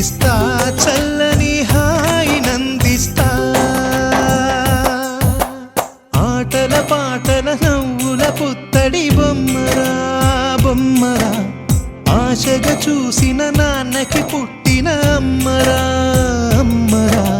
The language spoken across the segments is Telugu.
కురిపిస్తా చల్లని హాయి నందిస్తా. ఆటల పాటల నవ్వుల పుత్తడి బొమ్మరా బొమ్మరా. ఆశగా చూసిన నాన్నకి పుట్టిన అమ్మరా అమ్మరా.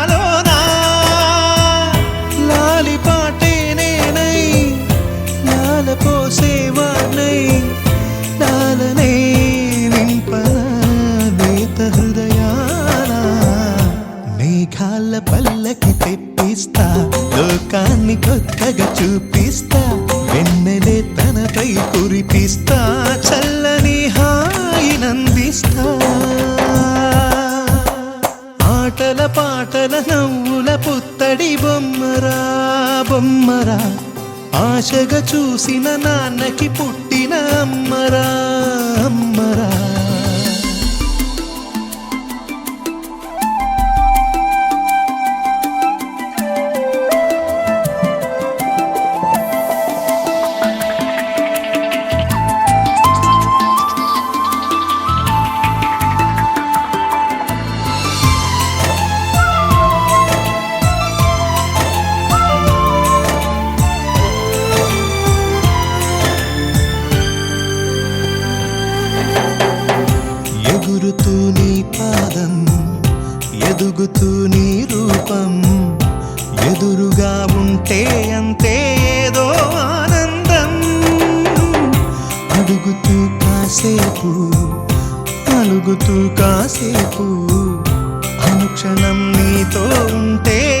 చూపిస్తా వెన్నెలే తనపై కురిపిస్తా చల్లని హాయి నందిస్తా. ఆటల పాటల నవ్వుల పుత్తడి బొమ్మరా బొమ్మరా. ఆశగా చూసిన నాన్నకి పుట్టిన అమ్మరా అమ్మరా. ఎదుగుతూ నీ రూపం. ఎదురుగా ఉంటే అంతే ఏదో ఆనందం. అడుగుతూ కాసేపు అలుగుతూ కాసేపు. అనుక్షణం నీతో ఉంటే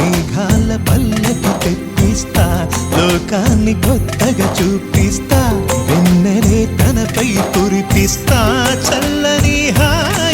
మేఘాల పల్లెకు తెప్పిస్తా లోకాన్ని కొత్తగా చూపిస్తా వెన్నెలే తనపై కురిపిస్తా చల్లని హాయ్.